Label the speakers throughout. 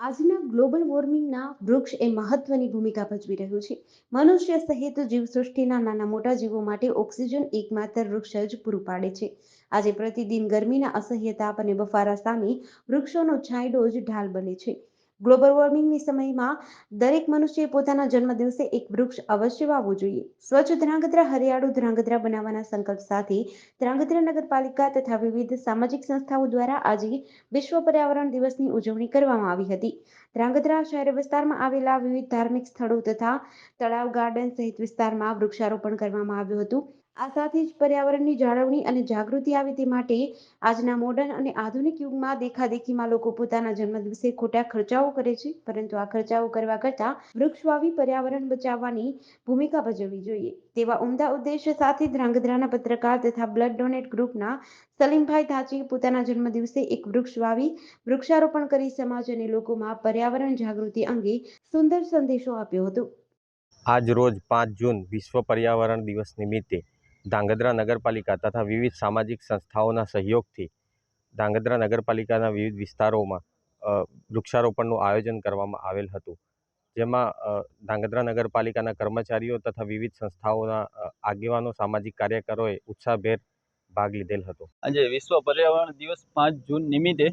Speaker 1: આજના ગ્લોબલ વોર્મિંગના વૃક્ષ એ મહત્વની ભૂમિકા ભજવી રહ્યું છે. મનુષ્ય સહિત જીવસૃષ્ટિના નાના મોટા જીવો માટે ઓક્સિજન એકમાત્ર વૃક્ષ જ પૂરું પાડે છે. આજે પ્રતિદિન ગરમીના અસહ્ય તાપ અને બફારા સામે વૃક્ષોનો છાંયડો જ ઢાલ બને છે. ગ્લોબલ વોર્મિંગની સમયમાં દરેક મનુષ્યએ પોતાના જન્મદિવસે એક વૃક્ષ અવશ્ય વાવવું જોઈએ. સ્વચ્છ ધ્રાંગધ્રા, હરિયાળું ધ્રાંગધ્રા બનાવવાના સંકલ્પ સાથે ધ્રાંગધ્રા નગરપાલિકા તથા વિવિધ સામાજિક સંસ્થાઓ દ્વારા આજે વિશ્વ પર્યાવરણ દિવસની ઉજવણી કરવામાં આવી હતી. ધ્રાંગધ્રા શહેર વિસ્તારમાં આવેલા વિવિધ ધાર્મિક સ્થળો તથા તળાવ, ગાર્ડન સહિત વિસ્તારમાં વૃક્ષારોપણ કરવામાં આવ્યું હતું. આ સાથે જ પર્યાવરણની જાળવણી અને જાગૃતિ આવે તે માટે આજના મોડર્ન અને આધુનિક યુગમાં દેખાદેખીમાં લોકો પોતાના જન્મદિવસે ખોટા ખર્ચાઓ કરે છે. પરંતુ આ ખર્ચાઓ કરવા કરતાં વૃક્ષ વાવી પર્યાવરણ બચાવવાની ભૂમિકા ભજવવી જોઈએ. તેવા ઉમદા ઉદ્દેશ્ય સાથે ધ્રાંગધ્રાના પત્રકાર તથા બ્લડ ડોનેટ ગ્રુપના સલીમભાઈ ધાચીએ પોતાના જન્મદિવસે એક વૃક્ષ વાવી વૃક્ષારોપણ કરી સમાજ અને લોકોમાં પર્યાવરણ જાગૃતિ અંગે સુંદર સંદેશો આપ્યો હતો.
Speaker 2: આજ રોજ પાંચ જૂન વિશ્વ પર્યાવરણ દિવસ નિમિત્તે ધાંગધ્રા નગરપાલિકા તથા વિવિધ સામાજિક સંસ્થાઓના સહયોગથી ધાંગધ્રા નગરપાલિકાના વિવિધ વિસ્તારોમાં વૃક્ષારોપણનું આયોજન કરવામાં આવેલ હતું. જેમાં ધાંગધ્રા નગરપાલિકાના કર્મચારીઓ તથા વિવિધ સંસ્થાઓના આગેવાનો, સામાજિક કાર્યકરોએ ઉત્સાહભેર ભાગ લીધેલ હતો.
Speaker 3: આજે વિશ્વ પર્યાવરણ દિવસ પાંચ જૂન નિમિત્તે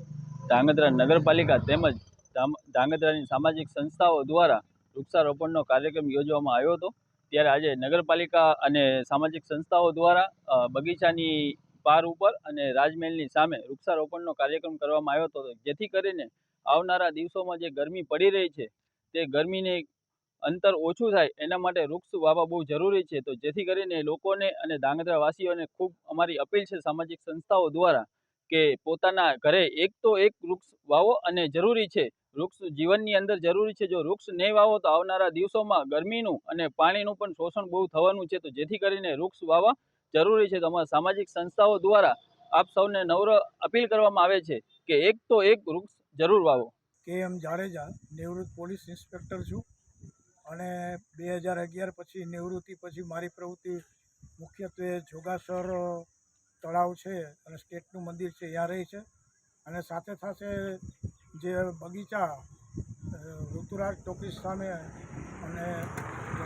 Speaker 3: ધાંગધ્રા નગરપાલિકા તેમજ ધાંગધ્રાની સામાજિક સંસ્થાઓ દ્વારા વૃક્ષારોપણનો કાર્યક્રમ યોજવામાં આવ્યો હતો. ત્યારે આજે નગરપાલિકા અને સામાજિક સંસ્થાઓ દ્વારા બગીચાની પાર ઉપર અને રાજમહેલની સામે વૃક્ષારોપણનો કાર્યક્રમ કરવામાં આવ્યો હતો. જેથી કરીને આવનારા દિવસોમાં જે ગરમી પડી રહી છે, તે ગરમીને અંતર ઓછું થાય એના માટે વૃક્ષ વાવવા બહુ જરૂરી છે. તો જેથી કરીને લોકોને અને વાસીઓને ખૂબ અમારી અપીલ છે સામાજિક સંસ્થાઓ દ્વારા કે પોતાના ઘરે એક તો એક વૃક્ષ વાવો અને જરૂરી છે વૃક્ષ જીવનની અંદર જરૂરી છે. જો વૃક્ષ નહીં વાવો તો આવનારા દિવસોમાં ગરમીનું અને પાણીનું પણ શોષણ બહુ થવાનું છે. તો જેથી કરીને વૃક્ષ વાવવા જરૂરી છે. તો અમારા સામાજિક સંસ્થાઓ દ્વારા આપ સૌને નમ્ર અપીલ કરવામાં આવે છે કે એક તો એક વૃક્ષ જરૂર વાવો.
Speaker 4: કે એમ જાડેજા નિવૃત્ત પોલીસ ઇન્સ્પેક્ટર છું અને બે હજાર અગિયાર પછી નિવૃત્તિ પછી મારી પ્રવૃત્તિ મુખ્યત્વે જોગાસર તળાવ છે અને સ્ટેટનું મંદિર છે. ત્યાં રહી છે અને સાથે સાથે જે બગીચા ઋતુરાજ ટોકીસ સામે અને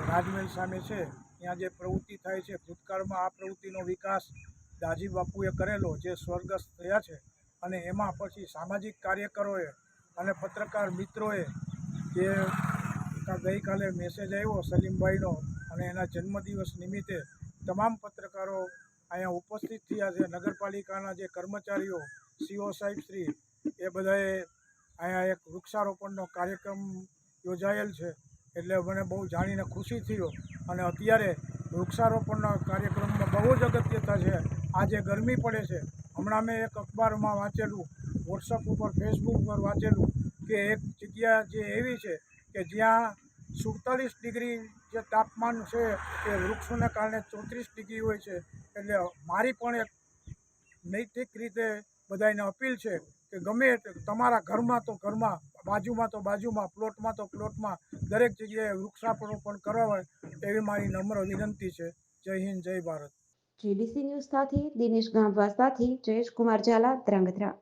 Speaker 4: રાજમહેલ સામે છે, ત્યાં જે પ્રવૃત્તિ થાય છે, ભૂતકાળમાં આ પ્રવૃત્તિનો વિકાસ દાજી બાપુએ કરેલો, જે સ્વર્ગસ્થ થયા છે અને એમાં પછી સામાજિક કાર્યકરોએ અને પત્રકાર મિત્રોએ જે ગઈકાલે મેસેજ આવ્યો સલીમભાઈનો અને એના જન્મદિવસ નિમિત્તે તમામ પત્રકારો અહીંયા ઉપસ્થિત થયા છે. નગરપાલિકાના જે કર્મચારીઓ સીઓ સાહેબ શ્રી, એ બધાએ અહીંયા એક વૃક્ષારોપણનો કાર્યક્રમ યોજાયેલ છે. એટલે મને બહુ જાણીને ખુશી થયો. અને અત્યારે વૃક્ષારોપણના કાર્યક્રમમાં બહુ જ અગત્યતા છે. આજે ગરમી પડે છે. હમણાં મેં એક અખબારમાં વાંચેલું વોટ્સઅપ ઉપર ફેસબુક ઉપર વાંચેલું કે એક જગ્યા જે એવી છે કે જ્યાં સુડતાલીસ ડિગ્રી જે તાપમાન છે એ વૃક્ષોને કારણે ચોત્રીસ ડિગ્રી હોય છે. એટલે મારી પણ એક નૈતિક રીતે બધાને અપીલ છે કે ગમે તમારા ઘરમાં તો ઘરમાં, બાજુમાં તો બાજુમાં, પ્લોટમાં તો પ્લોટમાં, દરેક જગ્યાએ વૃક્ષારોપણ કરવા હોય એવી મારી નમ્ર વિનંતી છે. જય હિન્દ, જય ભારત.
Speaker 1: જીડીસી ન્યૂઝ સાથે દિનેશ ગામવા સાથે જયેશ કુમાર ઝાલા, ધ્રાંગધ્રા.